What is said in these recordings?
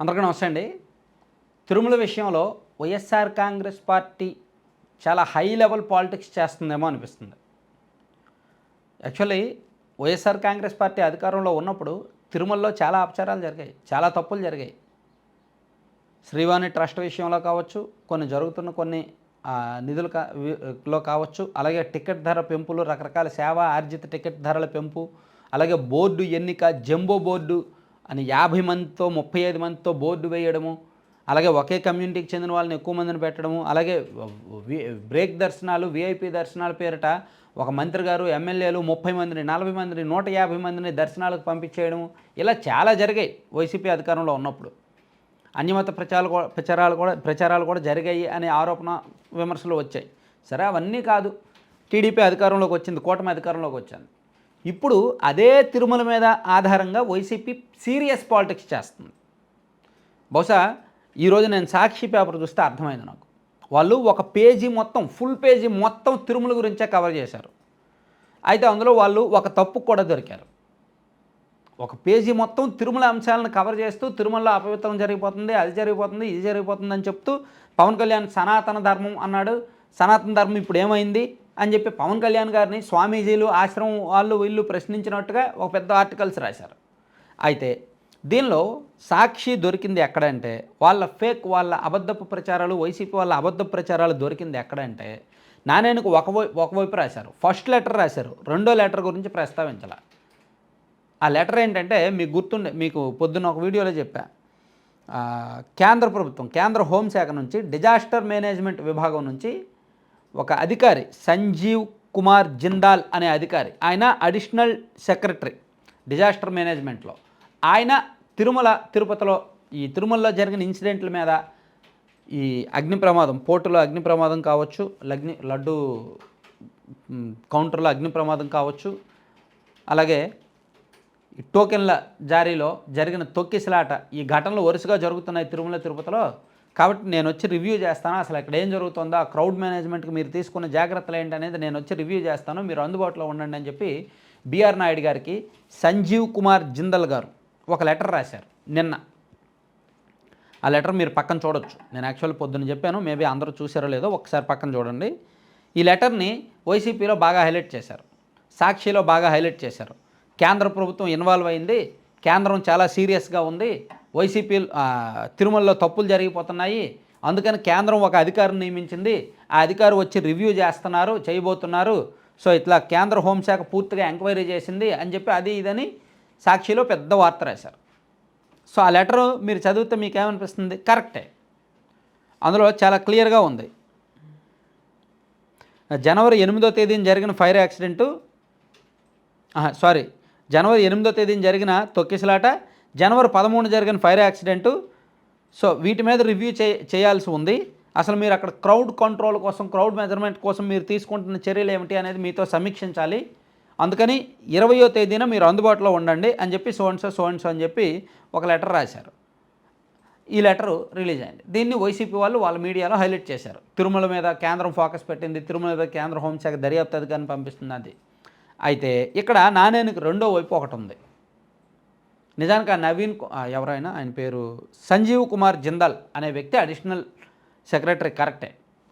అందరికీ నమస్తే అండి. తిరుమల విషయంలో వైఎస్ఆర్ కాంగ్రెస్ పార్టీ చాలా హై లెవెల్ పాలిటిక్స్ చేస్తుందేమో అనిపిస్తుంది. యాక్చువల్లీ వైఎస్ఆర్ కాంగ్రెస్ పార్టీ అధికారంలో ఉన్నప్పుడు తిరుమలలో చాలా అపచారాలు జరిగాయి చాలా తప్పులు జరిగాయి. శ్రీవాణి ట్రస్ట్ విషయంలో కావచ్చు కొన్ని జరుగుతున్న కొన్ని ఆ, నిధులు కా లో కావచ్చు అలాగే టికెట్ ధర పెంపులు రకరకాల సేవ ఆర్జిత టికెట్ ధరల పెంపు అలాగే బోర్డు ఎన్నిక జంబో బోర్డు అని యాభై మందితో ముప్పై ఐదు మందితో బోర్డు వేయడము అలాగే ఒకే కమ్యూనిటీకి చెందిన వాళ్ళని ఎక్కువ మందిని పెట్టడము అలాగే బ్రేక్ దర్శనాలు వీఐపీ దర్శనాల పేరిట ఒక మంత్రి గారు ఎమ్మెల్యేలు ముప్పై మందిని నలభై మందిని నూట యాభై మందిని దర్శనాలకు పంపించేయడము ఇలా చాలా జరిగాయి వైసీపీ అధికారంలో ఉన్నప్పుడు. అన్యమత ప్రచారాలు కూడా ప్రచారాలు కూడా ప్రచారాలు కూడా జరిగాయి అనే ఆరోపణ విమర్శలు వచ్చాయి. సరే అవన్నీ కాదు. టీడీపీ అధికారంలోకి వచ్చింది కూటమి అధికారంలోకి వచ్చింది. ఇప్పుడు అదే తిరుమల మీద ఆధారంగా వైసీపీ సీరియస్ పాలిటిక్స్ చేస్తుంది. బహుశా ఈరోజు నేను సాక్షి పేపర్ చూస్తే అర్థమైంది నాకు. వాళ్ళు ఒక పేజీ మొత్తం ఫుల్ పేజీ మొత్తం తిరుమల గురించే కవర్ చేశారు. అయితే అందులో వాళ్ళు ఒక తప్పు కూడా దొరికారు. ఒక పేజీ మొత్తం తిరుమల అంశాలను కవర్ చేస్తూ తిరుమలలో అపవిత్రం జరిగిపోతుంది అది జరిగిపోతుంది ఇది జరిగిపోతుంది అని చెప్తూ పవన్ కళ్యాణ్ సనాతన ధర్మం అన్నాడు. సనాతన ధర్మం ఇప్పుడు ఏమైంది? అని చెప్పి పవన్ కళ్యాణ్ గారిని స్వామీజీలు ఆశ్రమం వాళ్ళు వీళ్ళు ప్రశ్నించినట్టుగా ఒక పెద్ద ఆర్టికల్స్ రాశారు. అయితే దీనిలో సాక్షి దొరికింది ఎక్కడంటే వాళ్ళ ఫేక్ వాళ్ళ అబద్ధపు ప్రచారాలు వైసీపీ వాళ్ళ అబద్ధపు ప్రచారాలు దొరికింది ఎక్కడంటే నానేనుకు ఒకవైపు ఒకవైపు రాశారు. ఫస్ట్ లెటర్ రాశారు. రెండో లెటర్ గురించి ప్రస్తావించాల. ఆ లెటర్ ఏంటంటే మీకు గుర్తుండే మీకు పొద్దున్న ఒక వీడియోలో చెప్పా. కేంద్ర ప్రభుత్వం కేంద్ర హోంశాఖ నుంచి డిజాస్టర్ మేనేజ్మెంట్ విభాగం నుంచి ఒక అధికారి సంజీవ్ కుమార్ జిందాల్ అనే అధికారి. ఆయన అడిషనల్ సెక్రటరీ డిజాస్టర్ మేనేజ్మెంట్లో. ఆయన తిరుమల తిరుపతిలో ఈ తిరుమలలో జరిగిన ఇన్సిడెంట్ల మీద ఈ అగ్ని ప్రమాదం పోర్టులో అగ్ని ప్రమాదం కావచ్చు లగ్ని లడ్డు కౌంటర్లో అగ్ని ప్రమాదం కావచ్చు అలాగే టోకెన్ల జారీలో జరిగిన తొక్కిసలాట ఈ ఘటనలు వరుసగా జరుగుతున్నాయి తిరుమల తిరుపతిలో. కాబట్టి నేను వచ్చి రివ్యూ చేస్తాను. అసలు ఇక్కడ ఏం జరుగుతుందో ఆ క్రౌడ్ మేనేజ్మెంట్కి మీరు తీసుకున్న జాగ్రత్తలు ఏంటనేది నేను వచ్చి రివ్యూ చేస్తాను. మీరు అందుబాటులో ఉండండి అని చెప్పి బీఆర్ నాయుడు గారికి సంజీవ్ కుమార్ జిందల్ గారు ఒక లెటర్ రాశారు నిన్న. ఆ లెటర్ మీరు పక్కన చూడొచ్చు. నేను యాక్చువల్ పొద్దున్న చెప్పాను. మేబీ అందరూ చూసారో లేదో ఒకసారి పక్కన చూడండి. ఈ లెటర్ని వైసీపీలో బాగా హైలైట్ చేశారు. సాక్షిలో బాగా హైలైట్ చేశారు. కేంద్ర ప్రభుత్వం ఇన్వాల్వ్ అయింది. కేంద్రం చాలా సీరియస్గా ఉంది. వైసీపీ తిరుమలలో తప్పులు జరిగిపోతున్నాయి. అందుకని కేంద్రం ఒక అధికారిని నియమించింది. ఆ అధికారి వచ్చి రివ్యూ చేస్తున్నారు చేయబోతున్నారు. సో ఇట్లా కేంద్ర హోంశాఖ పూర్తిగా ఎంక్వైరీ చేసింది అని చెప్పి అది ఇదని సాక్షిలో పెద్ద వార్త రాశారు. సో ఆ లెటర్ మీరు చదివితే మీకు ఏమనిపిస్తుంది కరెక్టే. అందులో చాలా క్లియర్గా ఉంది. జనవరి ఎనిమిదో తేదీన జరిగిన ఫైర్ యాక్సిడెంటు సారీ జనవరి ఎనిమిదో తేదీన జరిగిన తొక్కిసలాట జనవరి పదమూడు జరిగిన ఫైర్ యాక్సిడెంటు. సో వీటి మీద రివ్యూ చే చేయాల్సి ఉంది. అసలు మీరు అక్కడ క్రౌడ్ కంట్రోల్ కోసం క్రౌడ్ మెజర్మెంట్ కోసం మీరు తీసుకుంటున్న చర్యలు ఏమిటి అనేది మీతో సమీక్షించాలి. అందుకని ఇరవయో తేదీన మీరు అందుబాటులో ఉండండి అని చెప్పి సోన్సో సోన్సో అని చెప్పి ఒక లెటర్ రాశారు. ఈ లెటరు రిలీజ్ అయింది. దీన్ని వైసీపీ వాళ్ళు వాళ్ళ మీడియాలో హైలైట్ చేశారు. తిరుమల మీద కేంద్రం ఫోకస్ పెట్టింది తిరుమల మీద కేంద్ర హోంశాఖ దర్యాప్తు అధికారిని పంపిస్తుంది అది. అయితే ఇక్కడ నాణేనికి రెండో వైపు ఒకటి ఉంది. నిజానికి ఆ నవీన్ ఎవరైనా ఆయన పేరు సంజీవ్ కుమార్ జిందాల్ అనే వ్యక్తి అడిషనల్ సెక్రటరీ కరెక్టే.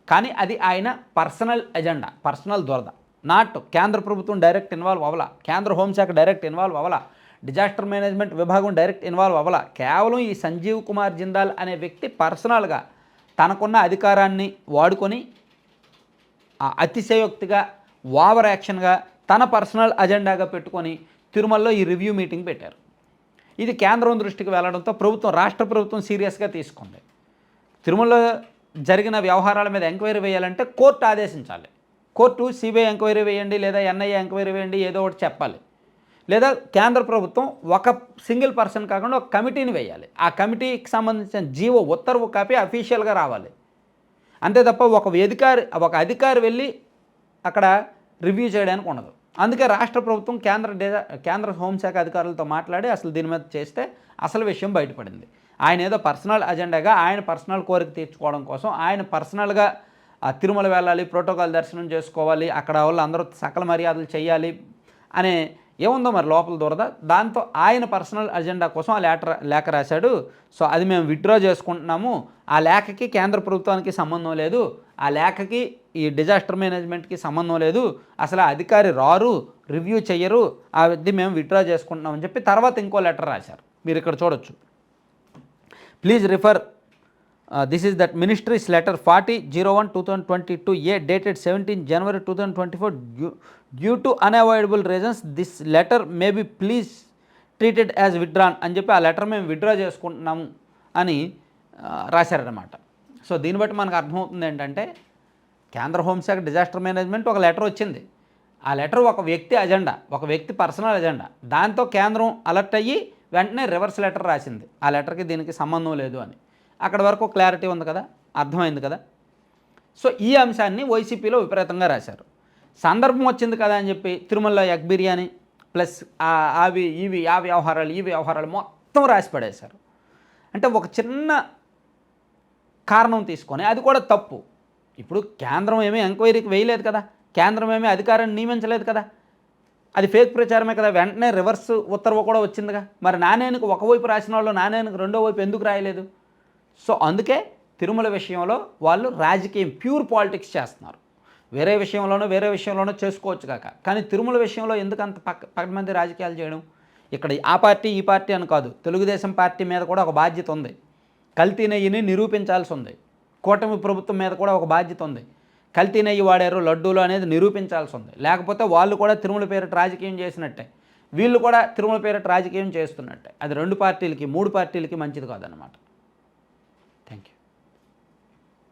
కానీ అది ఆయన పర్సనల్ ఎజెండా పర్సనల్ దురద. నాట్ కేంద్ర ప్రభుత్వం డైరెక్ట్ ఇన్వాల్వ్ అవ్వాల కేంద్ర హోంశాఖ డైరెక్ట్ ఇన్వాల్వ్ అవ్వాల డిజాస్టర్ మేనేజ్మెంట్ విభాగం డైరెక్ట్ ఇన్వాల్వ్ అవ్వాల. కేవలం ఈ సంజీవ్ కుమార్ జిందాల్ అనే వ్యక్తి పర్సనల్గా తనకున్న అధికారాన్ని వాడుకొని అతిశయోక్తిగా ఓవర్ యాక్షన్గా తన పర్సనల్ అజెండాగా పెట్టుకొని తిరుమలలో ఈ రివ్యూ మీటింగ్ పెట్టారు. ఇది కేంద్రం దృష్టికి వెళ్ళడంతో ప్రభుత్వం రాష్ట్ర ప్రభుత్వం సీరియస్గా తీసుకుంది. తిరుమలలో జరిగిన వ్యవహారాల మీద ఎంక్వైరీ వేయాలంటే కోర్టు ఆదేశించాలి. కోర్టు సిబిఐ ఎంక్వైరీ వేయండి లేదా ఎన్ఐఏ ఎంక్వైరీ వేయండి ఏదో ఒకటి చెప్పాలి. లేదా కేంద్ర ప్రభుత్వం ఒక సింగిల్ పర్సన్ కాకుండా ఒక కమిటీని వేయాలి. ఆ కమిటీకి సంబంధించిన జీవో ఉత్తర్వు కాపీ అఫీషియల్గా రావాలి. అంతే తప్ప ఒక అధికారి ఒక అధికారి వెళ్ళి అక్కడ రివ్యూ చేయడానికి ఉండదు. అందుకే రాష్ట్ర ప్రభుత్వం కేంద్ర కేంద్ర హోంశాఖ అధికారులతో మాట్లాడి అసలు దీని మీద చేస్తే అసలు విషయం బయటపడింది. ఆయన ఏదో పర్సనల్ అజెండాగా ఆయన పర్సనల్ కోరిక తీర్చుకోవడం కోసం ఆయన పర్సనల్గా తిరుమల వెళ్ళాలి ప్రోటోకాల్ దర్శనం చేసుకోవాలి అక్కడ వాళ్ళు అందరూ సకల మర్యాదలు చేయాలి అనే ఏముందో మరి లోపల దూరద? దాంతో ఆయన పర్సనల్ అజెండా కోసం ఆ లేటర్ లేఖ రాశాడు. సో అది మేము విత్డ్రా చేసుకుంటున్నాము. ఆ లేఖకి కేంద్ర ప్రభుత్వానికి సంబంధం లేదు. ఆ లేఖకి ఈ డిజాస్టర్ మేనేజ్మెంట్కి సంబంధం లేదు. అసలు అధికారి రారు రివ్యూ చెయ్యరు. అది మేము విత్డ్రా చేసుకుంటున్నామని చెప్పి తర్వాత ఇంకో లెటర్ రాశారు. మీరు ఇక్కడ చూడొచ్చు. Please refer. This is that ministry's letter forty zero one two thousand twenty two A dated seventeen January two thousand twenty four due to unavoidable reasons this letter may be please treated as withdrawn అని చెప్పి ఆ letter మేము withdraw చేసుకుంటున్నాము అని రాశారనమాట రాశారన్నమాట. So దీన్ని బట్టి మనకు అర్థమవుతుంది ఏంటంటే కేంద్ర హోంశాఖ డిజాస్టర్ మేనేజ్మెంట్ ఒక లెటర్ వచ్చింది. ఆ లెటర్ ఒక వ్యక్తి అజెండా ఒక వ్యక్తి పర్సనల్ అజెండా దాంతో కేంద్రం అలర్ట్ అయ్యి వెంటనే రివర్స్ లెటర్ రాసింది. ఆ లెటర్కి దీనికి సంబంధం లేదు అని. అక్కడ వరకు క్లారిటీ ఉంది కదా? అర్థమైంది కదా? సో ఈ అంశాన్ని వైసీపీలో విపరీతంగా రాశారు. సందర్భం వచ్చింది కదా అని చెప్పి తిరుమలలో ఎగ్ బిర్యానీ ప్లస్ అవి ఇవి ఆ వ్యవహారాలు ఈ వ్యవహారాలు మొత్తం రాసి పడేశారు. అంటే ఒక చిన్న కారణం తీసుకొని అది కూడా తప్పు. ఇప్పుడు కేంద్రం ఏమీ ఎంక్వైరీకి వేయలేదు కదా. కేంద్రం ఏమీ అధికారాన్ని నియమించలేదు కదా. అది ఫేక్ ప్రచారమే కదా. వెంటనే రివర్స్ ఉత్తర్వు కూడా వచ్చిందిగా. మరి నాణ్యానికి ఒకవైపు రాసిన వాళ్ళు నాణ్యానికి రెండో వైపు ఎందుకు రాయలేదు? సో అందుకే తిరుమల విషయంలో వాళ్ళు రాజకీయం ప్యూర్ పాలిటిక్స్ చేస్తున్నారు. వేరే విషయంలోనూ వేరే విషయంలోనూ చేసుకోవచ్చు కాక. కానీ తిరుమల విషయంలో ఎందుకు అంత పక్క పక్కన మంది రాజకీయాలు చేయడం? ఇక్కడ ఆ పార్టీ ఈ పార్టీ అని కాదు. తెలుగుదేశం పార్టీ మీద కూడా ఒక బాధ్యత ఉంది. కల్తీ నెయ్యిని నిరూపించాల్సి ఉంది. కూటమి ప్రభుత్వం మీద కూడా ఒక బాధ్యత ఉంది. కల్తీ నెయ్యి వాడారు లడ్డూలు అనేది నిరూపించాల్సి ఉంది. లేకపోతే వాళ్ళు కూడా తిరుమల పేరిట రాజకీయం చేసినట్టే. వీళ్ళు కూడా తిరుమల పేరిట రాజకీయం చేస్తున్నట్టే. అది రెండు పార్టీలకి మూడు పార్టీలకి మంచిది కాదనమాట